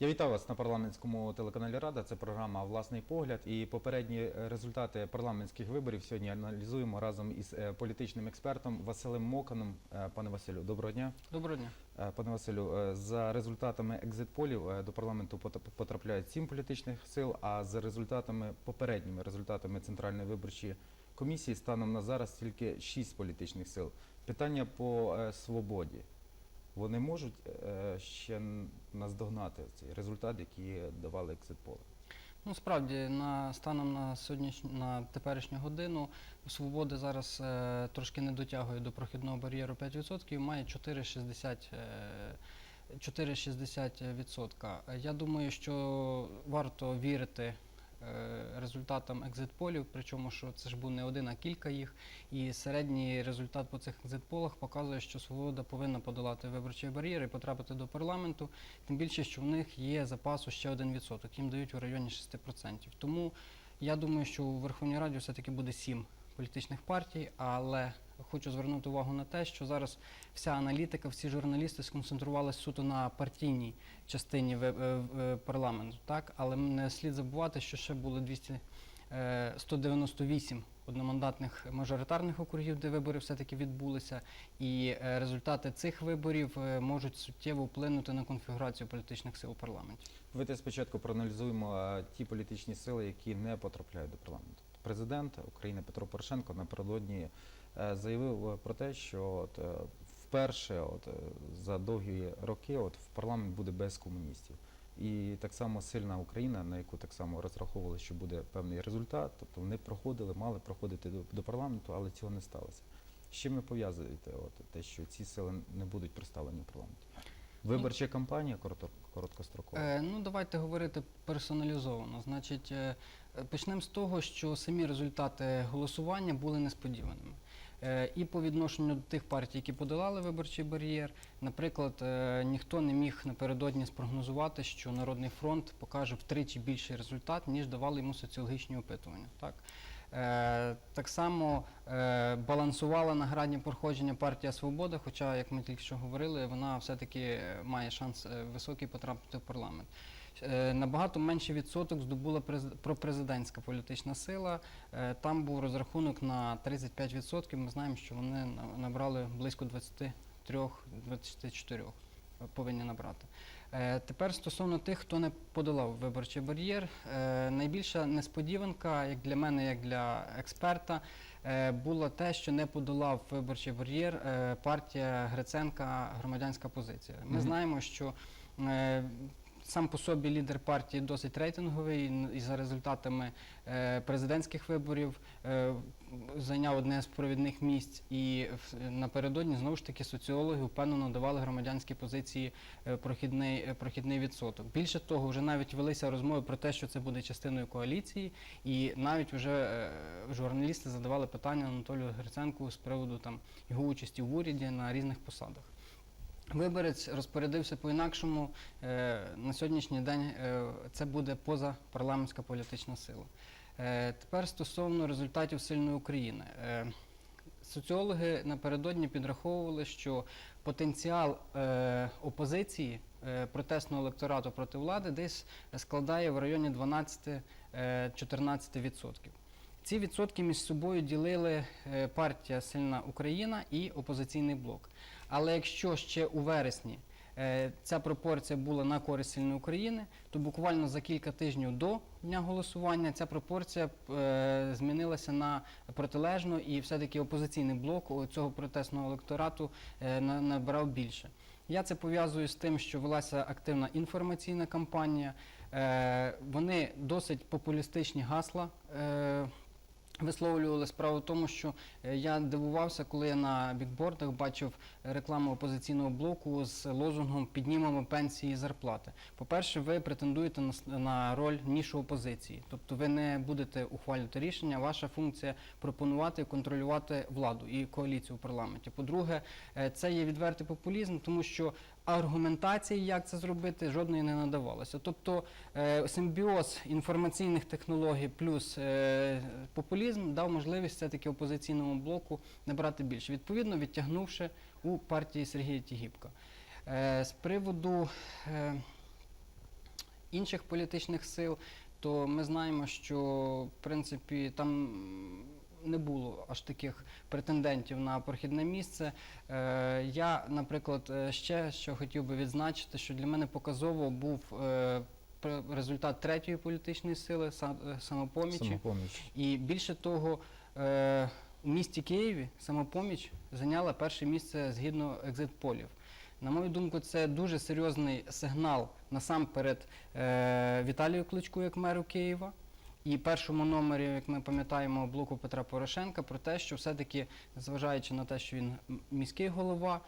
Я вітаю вас на парламентському телеканалі Рада. Це програма Власний погляд. І попередні е, результати парламентських виборів сьогодні аналізуємо разом із е, політичним експертом Василем Моканом. Е, Пане Василю, доброго дня. Доброго дня. Пане Василю, за результатами екзит-полів до парламенту потрапляють сім політичних сил. А за результатами попередніми результатами центральної виборчої комісії станом на зараз тільки шість політичних сил. Питання по свободі. Вони можуть е, ще наздогнати цей результат, який давали екзит-поли. Ну справді на станом на сьогоднішню на теперішню годину свобода зараз е, трошки не дотягує до прохідного бар'єру 5%, має 4,60%. Е, 4,60%. Я думаю, що варто вірити результатам екзит-полів, причому що це ж був не один, а кілька їх. І середній результат по цих екзит-полах показує, що свобода повинна подолати виборчий бар'єр і потрапити до парламенту. Тим більше, що в них є запасу ще 1%, їм дають у районі 6%. Тому я думаю, що у Верховній Раді все-таки буде 7 політичних партій, але хочу звернути увагу на те, що зараз вся аналітика, всі журналісти сконцентрувалися суто на партійній частині е, е, парламенту, так? але не слід забувати, що ще було 200, е, 198 одномандатних мажоритарних округів, де вибори все-таки відбулися, і е, результати цих виборів е, можуть суттєво вплинути на конфігурацію політичних сил у парламенті. Давайте спочатку проаналізуємо е, ті політичні сили, які не потрапляють до парламенту. Президент України Петро Порошенко напередодні е, заявив е, про те, що от, е, вперше от, е, за довгі роки от, в парламент буде без комуністів. І так само сильна Україна, на яку так само розраховували, що буде певний результат. Тобто вони проходили, мали проходити до, до парламенту, але цього не сталося. З чим ви пов'язуєте от, те, що ці сили не будуть представлені в парламенті? Виборча кампанія коротко, короткострокова. Е, ну, давайте говорити персоналізовано. Значить, е, е, почнемо з того, що самі результати голосування були несподіваними. Е, І по відношенню до тих партій, які подолали виборчий бар'єр, наприклад, е, ніхто не міг напередодні спрогнозувати, що Народний фронт покаже втричі більший результат, ніж давали йому соціологічні опитування. Так? Е, Так само балансувала на грані проходження партія Свобода, хоча, як ми тільки що говорили, вона все-таки має шанс високий потрапити в парламент. Е, Набагато менший відсоток здобула през- пропрезидентська політична сила. Е, Там був розрахунок на 35%. Ми знаємо, що вони набрали близько 23-24 повинні набрати. Е, Тепер стосовно тих, хто не подолав виборчий бар'єр, е, найбільша несподіванка, як для мене, як для експерта, е, було те, що не подолав виборчий бар'єр е, партія Гриценка громадянська позиція. Ми знаємо, що е, сам по собі лідер партії досить рейтинговий і за результатами е, президентських виборів е, зайняв одне з провідних місць. І напередодні знову ж таки соціологи впевнено давали громадянські позиції е, прохідний, прохідний відсоток. Більше того, вже навіть велися розмови про те, що це буде частиною коаліції, і навіть вже журналісти задавали питання Анатолію Гриценку з приводу там його участі в уряді на різних посадах. Виборець розпорядився по-інакшому. Е, На сьогоднішній день е, це буде позапарламентська політична сила. Е, Тепер стосовно результатів сильної України. Соціологи напередодні підраховували, що потенціал опозиції протестного електорату проти влади десь складає в районі 12-14%. Ці відсотки між собою ділили партія Сильна Україна і опозиційний блок. Але якщо ще у вересні е, ця пропорція була на користь Сильної України, то буквально за кілька тижнів до дня голосування ця пропорція е, змінилася на протилежну, і все-таки опозиційний блок цього протестного електорату е, набирав більше. Я це пов'язую з тим, що велася активна інформаційна кампанія. Вони досить популістичні гасла. Е, Висловлювали справу в тому, що е, я дивувався, коли я на бікбордах бачив рекламу опозиційного блоку з лозунгом Піднімемо пенсії і зарплати. По-перше, ви претендуєте на, роль нішу опозиції, тобто ви не будете ухвалювати рішення. Ваша функція пропонувати і контролювати владу і коаліцію у парламенті. По-друге, е, це є відвертий популізм, тому що аргументації, як це зробити, жодної не надавалося. Тобто е, симбіоз інформаційних технологій плюс е, популізм дав можливість все-таки опозиційному блоку набрати більше, відповідно відтягнувши у партії Сергія Тігіпка. Е, з приводу е, інших політичних сил, то ми знаємо, що в принципі там не було аж таких претендентів на прохідне місце. Е, я, наприклад, ще що хотів би відзначити, що для мене показово був результат третьої політичної сили е, самопомічі. Самопоміч. І більше того, е, у місті Києві самопоміч зайняла перше місце згідно екзит-полів. На мою думку, це дуже серйозний сигнал насамперед е, Віталію Кличку як меру Києва. І першому номері, як ми пам'ятаємо, блоку Петра Порошенка про те, що все-таки, зважаючи на те, що він міський голова,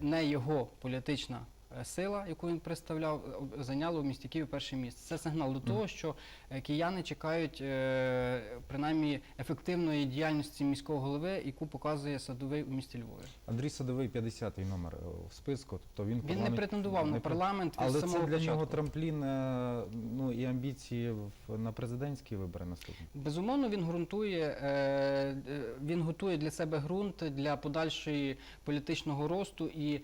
не його політична сила, яку він представляв, е, зайняла у місті Києві перше місце. Це сигнал до того, що е, кияни чекають е, принаймні ефективної діяльності міського голови, яку показує садовий у місті Львові. Андрій Садовий 50-й номер е, в списку, тобто він, Він не претендував не на парламент від Але це для початку. нього трамплін е, ну, і амбіції на президентські вибори наступні. Безумовно, він ґрунтує, е, е, він готує для себе ґрунт для подальшої політичного росту. І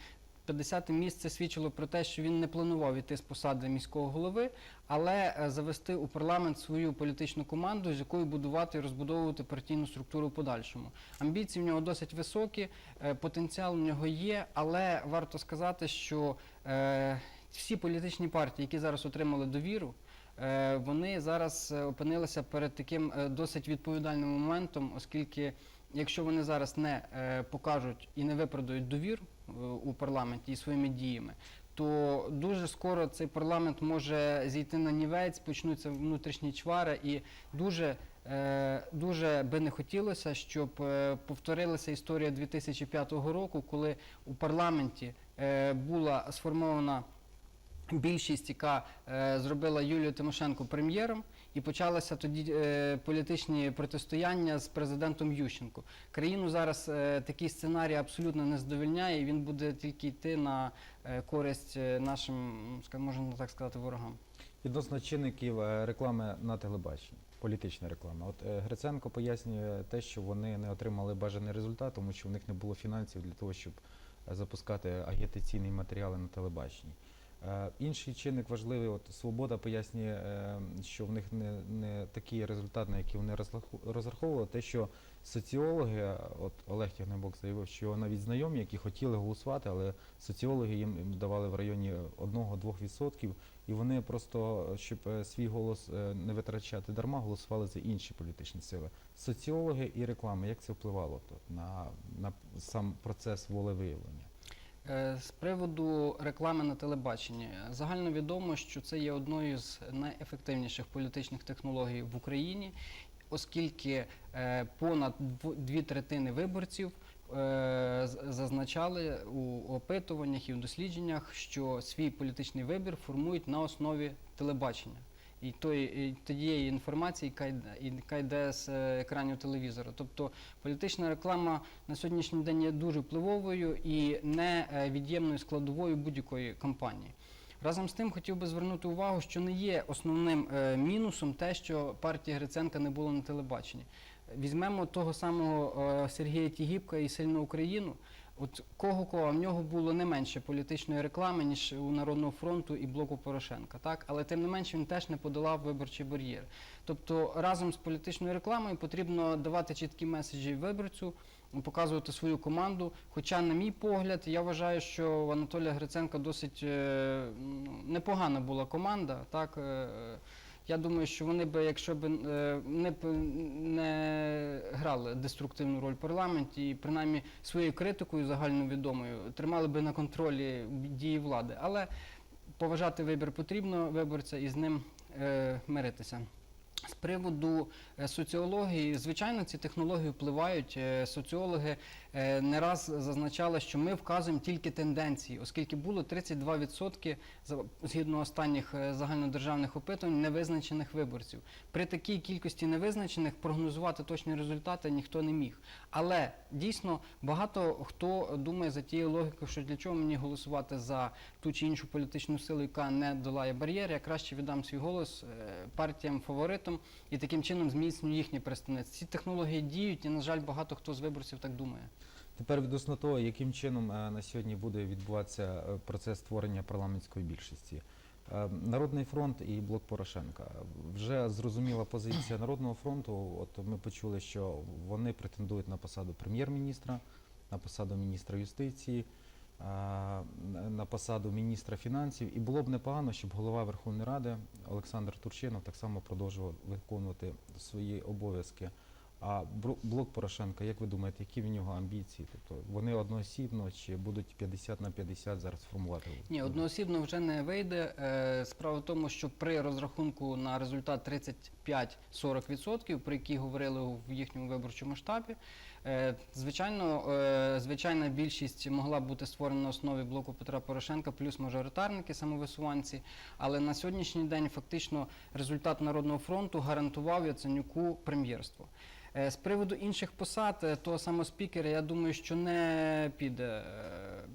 50 місце свідчило про те, що він не планував іти з посади міського голови, але е, завести у парламент свою політичну команду, з якою будувати і розбудовувати партійну структуру в подальшому. Амбіції в нього досить високі, е, потенціал в нього є, але варто сказати, що е, всі політичні партії, які зараз отримали довіру, вони зараз е, опинилися перед таким е, досить відповідальним моментом, оскільки якщо вони зараз не е, покажуть і не виправдають довір е, у парламенті і своїми діями, то дуже скоро цей парламент може зійти на нівець, почнуться внутрішні чвари, і дуже, е, дуже би не хотілося, щоб е, повторилася історія 2005 року, коли у парламенті е, була сформована більшість, яка е, зробила Юлію Тимошенко прем'єром, і почалися тоді е, політичні протистояння з президентом Ющенко. Країну зараз е, такий сценарій абсолютно не задовольняє, і він буде тільки йти на е, користь е, нашим, можна так сказати, ворогам. Відносно чинників е, реклами на телебаченні, політична реклама. От е, Гриценко пояснює те, що вони не отримали бажаний результат, тому що в них не було фінансів для того, щоб запускати агітаційні матеріали на телебаченні. Е, Інший чинник важливий, от Свобода пояснює, е, що в них не, не такий результат, на який вони розраховували, те, що соціологи, от Олег Тягнебок заявив, що навіть знайомі, які хотіли голосувати, але соціологи їм давали в районі 1-2%, і вони просто, щоб е, свій голос не витрачати дарма, голосували за інші політичні сили. Соціологи і реклама, як це впливало на, на сам процес волевиявлення? Е, З приводу реклами на телебаченні загально відомо, що це є одною з найефективніших політичних технологій в Україні, оскільки е, понад дв- дві третини виборців е, зазначали у опитуваннях і в дослідженнях, що свій політичний вибір формують на основі телебачення. І тої і тієї інформації, яка йде, з е, екранів телевізора. Тобто політична реклама на сьогоднішній день є дуже впливовою і невід'ємною складовою будь-якої кампанії. Разом з тим хотів би звернути увагу, що не є основним е, мінусом те, що партія Гриценка не було на телебаченні. Візьмемо того самого е, Сергія Тігіпка і сильну Україну. От кого кого в нього було не менше політичної реклами, ніж у Народного фронту і блоку Порошенка, так але тим не менше він теж не подолав виборчий бар'єр. Тобто разом з політичною рекламою потрібно давати чіткі меседжі виборцю, показувати свою команду. Хоча, на мій погляд, я вважаю, що в Анатолія Гриценка досить е, ну, непогана була команда. Так, е, я думаю, що вони би, якщо б не, не грали деструктивну роль в парламенті і принаймні своєю критикою загальновідомою тримали би на контролі дії влади. Але поважати вибір потрібно виборця і з ним е, миритися. З приводу е, соціології, звичайно, ці технології впливають. Е, Соціологи не раз зазначали, що ми вказуємо тільки тенденції, оскільки було 32% за- згідно останніх е, загальнодержавних опитувань невизначених виборців. При такій кількості невизначених прогнозувати точні результати ніхто не міг. Але дійсно багато хто думає за тією логікою, що для чого мені голосувати за ту чи іншу політичну силу, яка не долає бар'єр, я краще віддам свій голос е, партіям фаворитам і таким чином зміцнюю їхнє представництво. Ці технології діють, і на жаль, багато хто з виборців так думає. Тепер відносно того, яким чином е, на сьогодні буде відбуватися е, процес створення парламентської більшості. Е, Народний фронт і блок Порошенка. Вже зрозуміла позиція Народного фронту. От ми почули, що вони претендують на посаду прем'єр-міністра, на посаду міністра юстиції, на посаду міністра фінансів. І було б непогано, щоб голова Верховної Ради Олександр Турчинов так само продовжував виконувати свої обов'язки. А блок Порошенка, як ви думаєте, які в нього амбіції? Тобто вони одноосібно чи будуть 50 на 50 зараз формувати? Ні, одноосібно вже не вийде. Е, Справа в тому, що при розрахунку на результат 35-40%, про які говорили в їхньому виборчому штабі, е, звичайно, е, звичайна більшість могла бути створена на основі блоку Петра Порошенка плюс мажоритарники, самовисуванці. Але на сьогоднішній день фактично результат Народного фронту гарантував Яценюку прем'єрство. Е, З приводу інших посад, е, того самого спікера, я думаю, що не піде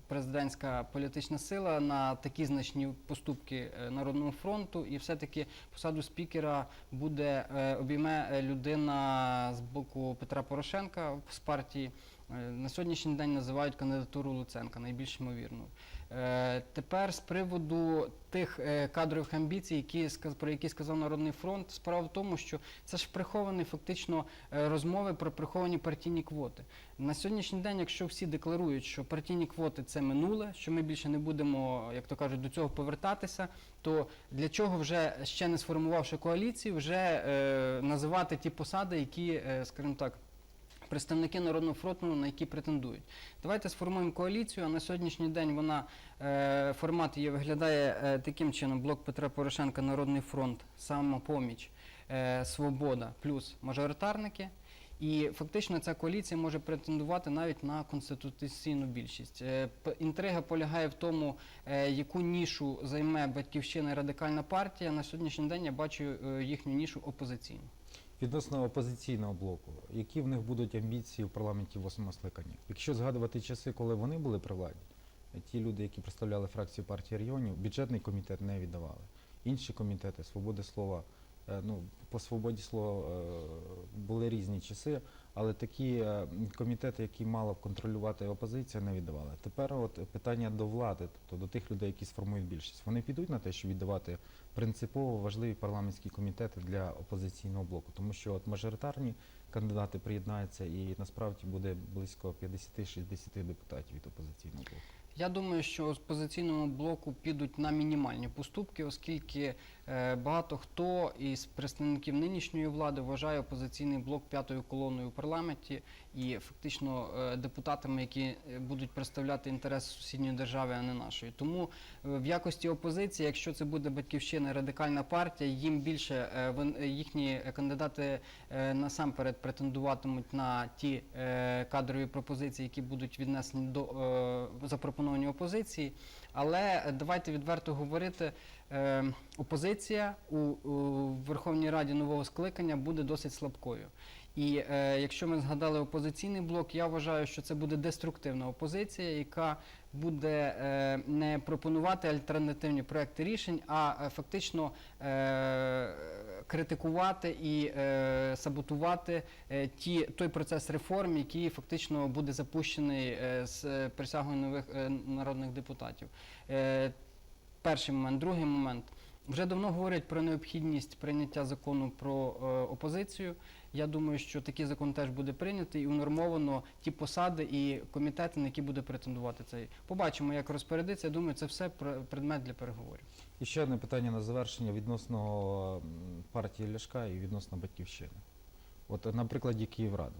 президентська політична сила на такі значні поступки е, Народного фронту, і все-таки посаду спікера буде обійме людина з боку Петра Порошенка з партії. На сьогоднішній день називають кандидатуру Луценка найбільш ймовірною. Е, Тепер з приводу тих е, кадрових амбіцій, які про які сказав Народний фронт, справа в тому, що це ж приховані фактично е, розмови про приховані партійні квоти. На сьогоднішній день, якщо всі декларують, що партійні квоти це минуле, що ми більше не будемо, як то кажуть, до цього повертатися, то для чого вже ще не сформувавши коаліцію, вже е, називати ті посади, які, е, скажімо так. Представники Народного фронту, на які претендують. Давайте сформуємо коаліцію. А на сьогоднішній день вона е, формат її виглядає е, таким чином: блок Петра Порошенка, Народний фронт, самопоміч, е, Свобода плюс мажоритарники. І фактично ця коаліція може претендувати навіть на конституційну більшість. Інтрига полягає в тому, яку нішу займе батьківщина і радикальна партія. На сьогоднішній день я бачу їхню нішу опозиційну. Відносно опозиційного блоку, які в них будуть амбіції в парламенті восьмого скликання? Якщо згадувати часи, коли вони були при владі, ті люди, які представляли фракцію партії регіонів, бюджетний комітет не віддавали. Інші комітети, свободи слова, ну по свободі слова е, були різні часи, але такі е, комітети, які мала б контролювати опозиція, не віддавали. Тепер от питання до влади, тобто до тих людей, які сформують більшість, вони підуть на те, щоб віддавати принципово важливі парламентські комітети для опозиційного блоку, тому що от мажоритарні кандидати приєднаються і насправді буде близько 50-60 депутатів від опозиційного блоку. Я думаю, що з позиційного блоку підуть на мінімальні поступки, оскільки е, багато хто із представників нинішньої влади вважає опозиційний блок п'ятою колоною у парламенті і фактично е, депутатами, які е, будуть представляти інтереси сусідньої держави, а не нашої. Тому е, в якості опозиції, якщо це буде батьківщина, радикальна партія, їм більше е, їхні кандидати е, насамперед претендуватимуть на ті е, кадрові пропозиції, які будуть віднесені до е, запропоновані опозиції. Але е, давайте відверто говорити, е, опозиція у, у Верховній Раді нового скликання буде досить слабкою. І е, якщо ми згадали опозиційний блок, я вважаю, що це буде деструктивна опозиція, яка буде е, не пропонувати альтернативні проекти рішень, а е, фактично е, критикувати і е, саботувати е, ті, той процес реформ, який фактично буде запущений е, з присягою нових е, народних депутатів. Е, перший момент, другий момент. Вже давно говорять про необхідність прийняття закону про е, опозицію. Я думаю, що такий закон теж буде прийнятий і унормовано ті посади і комітети, на які буде претендувати цей. Побачимо, як розпорядиться. Я думаю, це все пр- предмет для переговорів. І ще одне питання на завершення відносно партії Ляшка і відносно батьківщини. От е, на прикладі Київради.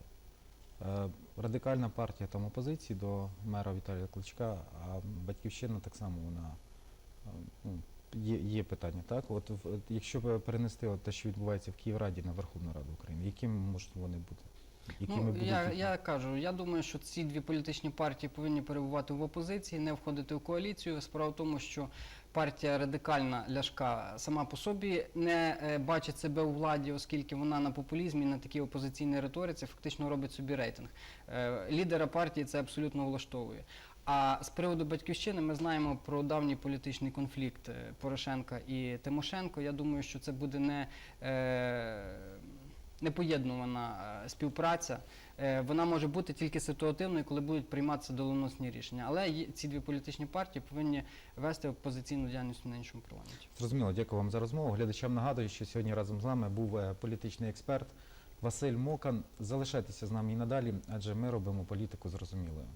Е, Радикальна партія там опозиції до мера Віталія Кличка, а батьківщина так само вона є, є питання. Так, от в- якщо перенести от те, що відбувається в Київраді на Верховну Раду України, якими можуть вони бути? Якими Ну, будуть я, я кажу, я думаю, що ці дві політичні партії повинні перебувати в опозиції, не входити в коаліцію. Справа в тому, що партія радикальна ляшка сама по собі не е, бачить себе у владі, оскільки вона на популізмі, на такій опозиційній риториці фактично робить собі рейтинг. Е, Лідера партії це абсолютно влаштовує. А з приводу батьківщини ми знаємо про давній політичний конфлікт е, Порошенка і Тимошенко. Я думаю, що це буде не. Е, непоєднувана е, співпраця. Вона може бути тільки ситуативною, коли будуть прийматися доленосні рішення. Але ці дві політичні партії повинні вести опозиційну діяльність на іншому парламенті. Зрозуміло, дякую вам за розмову. Глядачам нагадую, що сьогодні разом з нами був політичний експерт Василь Мокан. Залишайтеся з нами і надалі, адже ми робимо політику зрозумілою.